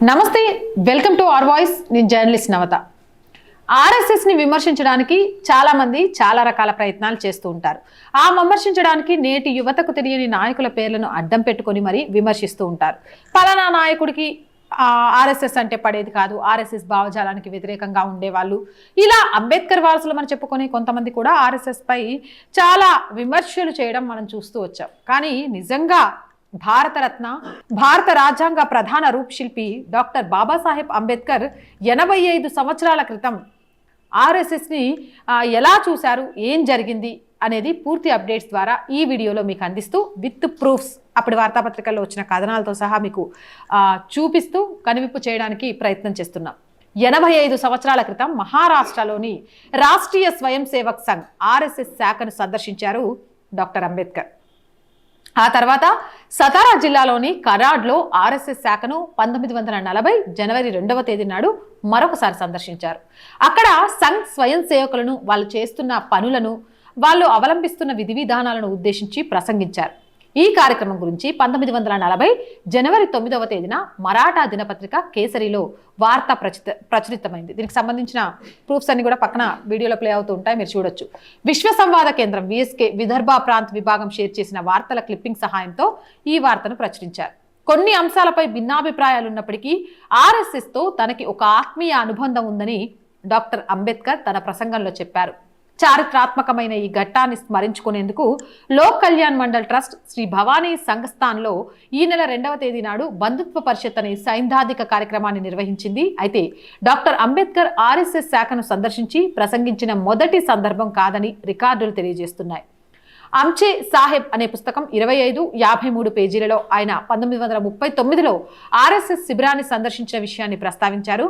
నమస్తే welcome to are voice. నేను journalist నవత. ఆర్ఎస్ఎస్ని విమర్శించడానికి చాలామంది చాలా రకాల ప్రయత్నాలు చేస్తూ ఉంటారు. ఆ విమర్శించడానికి నేటి యువతకు తెలియని నాయకుల పేర్లను అడ్డం పెట్టుకొని మరి విమర్శిస్తూ ఉంటారు. పలానా నాయకుడికి ఆర్ఎస్ఎస్ అంటే పడేది కాదు. ఆర్ఎస్ఎస్ భావజాలానికి వ్యతిరేకంగా ఉండేవాళ్ళు. ఇలా అంబేద్కర్ వారసులు మనం చెప్పుకొని కొంతమంది కూడా ఆర్ఎస్ఎస్పై చాలా విమర్శలు చేయడం మనం చూస్తూ వచ్చాం. కానీ నిజంగా భారతరత్న భారత రాజ్యాంగ ప్రధాన రూపశిల్పి డాక్టర్ బాబాసాహెబ్ అంబేద్కర్ ఎనభై ఐదు సంవత్సరాల క్రితం ఆర్ఎస్ఎస్ని ఎలా చూశారు ఏం జరిగింది అనేది పూర్తి అప్డేట్స్ ద్వారా ఈ వీడియోలో మీకు అందిస్తూ విత్ ప్రూఫ్స్ అప్పటి వార్తాపత్రికల్లో వచ్చిన కథనాలతో సహా మీకు చూపిస్తూ కనువిప్పు చేయడానికి ప్రయత్నం చేస్తున్నాం. ఎనభై ఐదు సంవత్సరాల క్రితం మహారాష్ట్రలోని రాష్ట్రీయ స్వయం సేవక్ సంఘ్ ఆర్ఎస్ఎస్ శాఖను సందర్శించారు డాక్టర్ అంబేద్కర్. ఆ తర్వాత సతారా జిల్లాలోని కరాడ్లో ఆర్ఎస్ఎస్ శాఖను పంతొమ్మిది వందల నలభై జనవరి రెండవ తేదీ నాడు మరొకసారి సందర్శించారు. అక్కడ సంఘ్ స్వయం సేవకులను వాళ్ళు చేస్తున్న పనులను వాళ్ళు అవలంబిస్తున్న విధి విధానాలను ఉద్దేశించి ప్రసంగించారు. ఈ కార్యక్రమం గురించి పంతొమ్మిది వందల నలభై జనవరి తొమ్మిదవ తేదీన మరాఠా దినపత్రిక కేసరిలో వార్త ప్రచురిత ప్రచురితమైంది. దీనికి సంబంధించిన ప్రూఫ్స్ అన్ని కూడా పక్కన వీడియోలో ప్లే అవుతూ ఉంటాయి మీరు చూడొచ్చు. విశ్వ సంవాద కేంద్రం విఎస్కే విదర్భ ప్రాంత విభాగం షేర్ చేసిన వార్తల క్లిప్పింగ్ సహాయంతో ఈ వార్తను ప్రచురించారు. కొన్ని అంశాలపై భిన్నాభిప్రాయాలు ఉన్నప్పటికీ ఆర్ఎస్ఎస్తో తనకి ఒక ఆత్మీయ అనుబంధం ఉందని డాక్టర్ అంబేద్కర్ తన ప్రసంగంలో చెప్పారు. చారిత్రాత్మకమైన ఈ ఘట్టాన్ని స్మరించుకునేందుకు లోక్ కళ్యాణ్ మండల్ ట్రస్ట్ శ్రీ భవానీ సంఘస్థాన్లో ఈ నెల రెండవ తేదీ నాడు బంధుత్వ పరిషత్ అనే సైద్ధాంతిక కార్యక్రమాన్ని నిర్వహించింది. అయితే డాక్టర్ అంబేద్కర్ ఆర్ఎస్ఎస్ శాఖను సందర్శించి ప్రసంగించిన మొదటి సందర్భం కాదని రికార్డులు తెలియజేస్తున్నాయి. అంచే సాహెబ్ అనే పుస్తకం ఇరవై ఐదు యాభై మూడు పేజీలలో ఆయన పంతొమ్మిది వందల ముప్పై తొమ్మిదిలో ఆర్ఎస్ఎస్ శిబిరాన్ని సందర్శించిన విషయాన్ని ప్రస్తావించారు.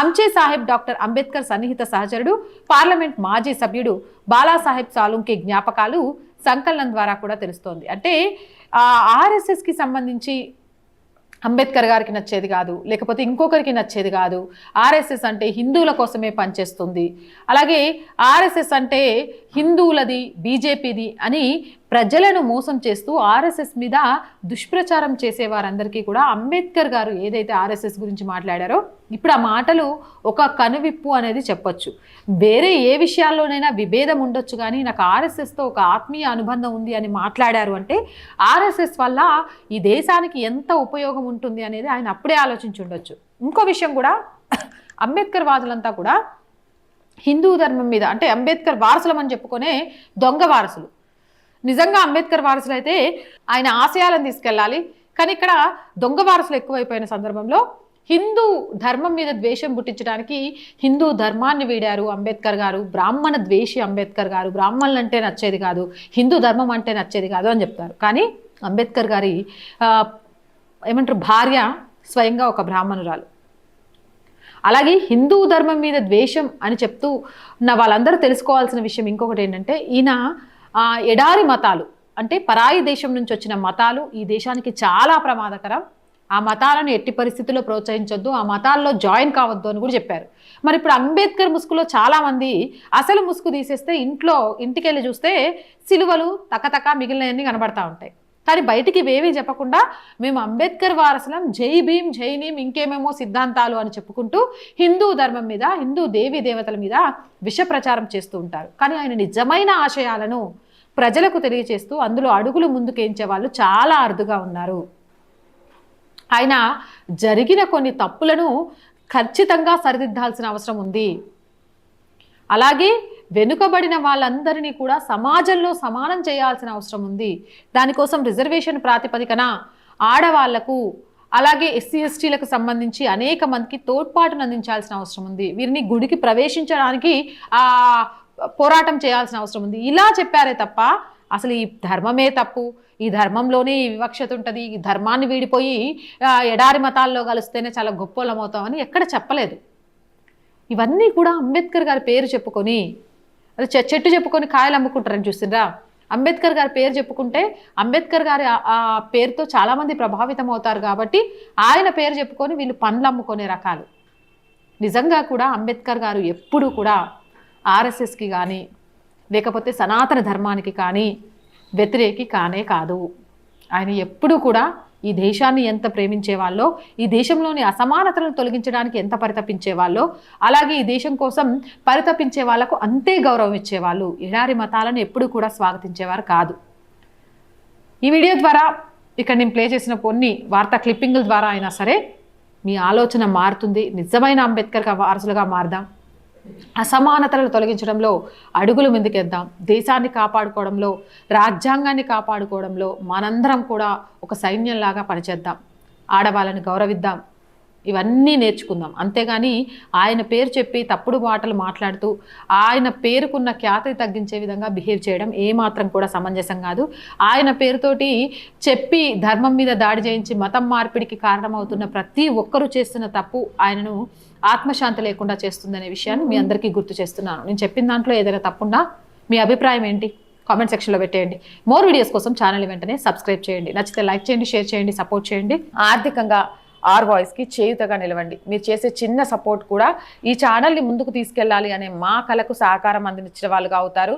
అంచే సాహెబ్ డాక్టర్ అంబేద్కర్ సన్నిహిత సహచరుడు పార్లమెంట్ మాజీ సభ్యుడు బాలాసాహెబ్ సాలుంకి జ్ఞాపకాలు సంకలనం ద్వారా కూడా తెలుస్తోంది. అంటే ఆర్ఎస్ఎస్కి సంబంధించి అంబేద్కర్ గారికి నచ్చేది కాదు లేకపోతే ఇంకొకరికి నచ్చేది కాదు. ఆర్ఎస్ఎస్ అంటే హిందువుల కోసమే పనిచేస్తుంది. అలాగే ఆర్ఎస్ఎస్ అంటే హిందువులది బీజేపీది అని ప్రజలను మోసం చేస్తూ ఆర్ఎస్ఎస్ మీద దుష్ప్రచారం చేసే వారందరికీ కూడా అంబేద్కర్ గారు ఏదైతే ఆర్ఎస్ఎస్ గురించి మాట్లాడారో ఇప్పుడు ఆ మాటలు ఒక కనువిప్పు అనేది చెప్పొచ్చు. వేరే ఏ విషయాల్లోనైనా విభేదం ఉండొచ్చు కానీ నాకు ఆర్ఎస్ఎస్తో ఒక ఆత్మీయ అనుబంధం ఉంది అని మాట్లాడారు అంటే ఆర్ఎస్ఎస్ వల్ల ఈ దేశానికి ఎంత ఉపయోగం ఉంటుంది అనేది ఆయన అప్పుడే ఆలోచించి ఉండొచ్చు. ఇంకో విషయం కూడా అంబేద్కర్ వాదులంతా కూడా హిందూ ధర్మం మీద అంటే అంబేద్కర్ వారసులం అని చెప్పుకునే దొంగ వారసులు. నిజంగా అంబేద్కర్ వారసులు అయితే ఆయన ఆశయాలను తీసుకెళ్ళాలి. కానీ ఇక్కడ దొంగ వారసులు ఎక్కువైపోయిన సందర్భంలో హిందూ ధర్మం మీద ద్వేషం పుట్టించడానికి హిందూ ధర్మాన్ని వీడారు అంబేద్కర్ గారు. బ్రాహ్మణ ద్వేషి అంబేద్కర్ గారు. బ్రాహ్మణులు అంటే నచ్చేది కాదు. హిందూ ధర్మం అంటే నచ్చేది కాదు అని చెప్తారు. కానీ అంబేద్కర్ గారి ఏమంటారు భార్య స్వయంగా ఒక బ్రాహ్మణురాలు. అలాగే హిందూ ధర్మం మీద ద్వేషం అని చెప్తూ ఉన్న వాళ్ళందరూ తెలుసుకోవాల్సిన విషయం ఇంకొకటి ఏంటంటే ఈయన ఎడారి మతాలు అంటే పరాయి దేశం నుంచి వచ్చిన మతాలు ఈ దేశానికి చాలా ప్రమాదకరం. ఆ మతాలను ఎట్టి పరిస్థితుల్లో ప్రోత్సహించొద్దు ఆ మతాల్లో జాయిన్ కావద్దు అని కూడా చెప్పారు. మరి ఇప్పుడు అంబేద్కర్ ముసుగులో చాలామంది అసలు ముసుగు తీసేస్తే ఇంట్లో ఇంటికి వెళ్ళి చూస్తే సిలువలు తకతక మిగిలినవన్నీ కనబడతా ఉంటాయి. కానీ బయటికి ఇవేమీ చెప్పకుండా మేము అంబేద్కర్ వారసులం జై భీం జై నీం ఇంకేమేమో సిద్ధాంతాలు అని చెప్పుకుంటూ హిందూ ధర్మం మీద హిందూ దేవీ దేవతల మీద విష ప్రచారం చేస్తూ ఉంటారు. కానీ ఆయన నిజమైన ఆశయాలను ప్రజలకు తెలియచేస్తూ అందులో అడుగులు ముందుకేంచే వాళ్ళు చాలా అరుదుగా ఉన్నారు. ఆయన జరిగిన కొన్ని తప్పులను ఖచ్చితంగా సరిదిద్దాల్సిన అవసరం ఉంది. అలాగే వెనుకబడిన వాళ్ళందరినీ కూడా సమాజంలో సమానం చేయాల్సిన అవసరం ఉంది. దానికోసం రిజర్వేషన్ ప్రాతిపదికన ఆడవాళ్ళకు అలాగే ఎస్సీ ఎస్టీలకు సంబంధించి అనేక మందికి తోడ్పాటును అందించాల్సిన అవసరం ఉంది. వీరిని గుడికి ప్రవేశించడానికి ఆ పోరాటం చేయాల్సిన అవసరం ఉంది. ఇలా చెప్పారే తప్ప అసలు ఈ ధర్మమే తప్పు. ఈ ధర్మంలోనే ఈ వివక్షత ఉంటుంది. ఈ ధర్మాన్ని వీడిపోయి ఎడారి మతాల్లో కలిస్తేనే చాలా గొప్పలమవుతామని ఎక్కడ చెప్పలేదు. ఇవన్నీ కూడా అంబేద్కర్ గారి పేరు చెప్పుకొని అది చె- చెట్టు చెప్పుకొని కాయలు అమ్ముకుంటారని చూసిండ్రా అంబేద్కర్ గారి పేరు చెప్పుకుంటే అంబేద్కర్ గారి ఆ- పేరుతో చాలామంది ప్రభావితం అవుతారు కాబట్టి ఆయన పేరు చెప్పుకొని వీళ్ళు పండ్లు అమ్ముకునే రకాలు. నిజంగా కూడా అంబేద్కర్ గారు ఎప్పుడు కూడా ఆర్ఎస్ఎస్కి కానీ లేకపోతే సనాతన ధర్మానికి కానీ వ్యతిరేకి కానే కాదు. ఆయన ఎప్పుడూ కూడా ఈ దేశాన్ని ఎంత ప్రేమించే వాళ్ళో ఈ దేశంలోని అసమానతలను తొలగించడానికి ఎంత పరితపించే వాళ్ళో అలాగే ఈ దేశం కోసం పరితపించే వాళ్ళకు అంతే గౌరవం ఇచ్చేవాళ్ళు. ఎడారి మతాలను ఎప్పుడూ కూడా స్వాగతించేవారు కాదు. ఈ వీడియో ద్వారా ఇక్కడ నేను ప్లే చేసిన కొన్ని వార్తా క్లిప్పింగ్ల ద్వారా అయినా సరే మీ ఆలోచన మారుతుంది. నిజమైన అంబేద్కర్గా వారసులుగా మారదాం. అసమానతలను తొలగించడంలో అడుగులు ముందుకేద్దాం. దేశాన్ని కాపాడుకోవడంలో రాజ్యాంగాన్ని కాపాడుకోవడంలో మనందరం కూడా ఒక సైన్యంలాగా పనిచేద్దాం. ఆడవాళ్ళని గౌరవిద్దాం. ఇవన్నీ నేర్చుకుందాం. అంతేగాని ఆయన పేరు చెప్పి తప్పుడు మాటలు మాట్లాడుతూ ఆయన పేరుకున్న ఖ్యాతి తగ్గించే విధంగా బిహేవ్ చేయడం ఏమాత్రం కూడా సమంజసం కాదు. ఆయన పేరుతోటి చెప్పి ధర్మం మీద దాడి చేయించి మతం మార్పిడికి కారణమవుతున్న ప్రతి ఒక్కరూ చేస్తున్న తప్పు ఆయనను ఆత్మశాంతి లేకుండా చేస్తుందనే విషయాన్ని మీ అందరికీ గుర్తు చేస్తున్నాను. నేను చెప్పిన దాంట్లో ఏదైనా తప్పుందా మీ అభిప్రాయం ఏంటి? కామెంట్ సెక్షన్లో పెట్టేయండి. మోర్ వీడియోస్ కోసం ఛానల్ వెంటనే సబ్స్క్రైబ్ చేయండి. నచ్చితే లైక్ చేయండి షేర్ చేయండి సపోర్ట్ చేయండి. ఆర్థికంగా ఆర్ వాయిస్కి చేయుతగా నిలవండి. మీరు చేసే చిన్న సపోర్ట్ కూడా ఈ ఛానల్ని ముందుకు తీసుకెళ్ళాలి అనే మా కళకు సహకారం అందించిన వాళ్ళుగా అవుతారు.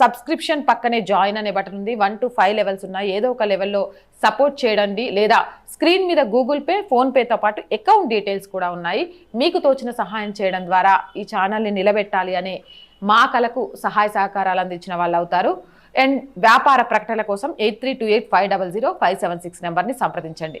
సబ్స్క్రిప్షన్ పక్కనే జాయిన్ అనే బటన్ ఉంది. వన్ టు ఫైవ్ లెవెల్స్ ఉన్నాయి ఏదో ఒక లెవెల్లో సపోర్ట్ చేయండి. లేదా స్క్రీన్ మీద గూగుల్ పే ఫోన్పేతో పాటు అకౌంట్ డీటెయిల్స్ కూడా ఉన్నాయి. మీకు తోచిన సహాయం చేయడం ద్వారా ఈ ఛానల్ని నిలబెట్టాలి అనే మా కళకు సహాయ సహకారాలు అందించిన వాళ్ళు అవుతారు. అండ్ వ్యాపార ప్రకటనల కోసం eight three two eight five double zero five seven six నెంబర్ని సంప్రదించండి.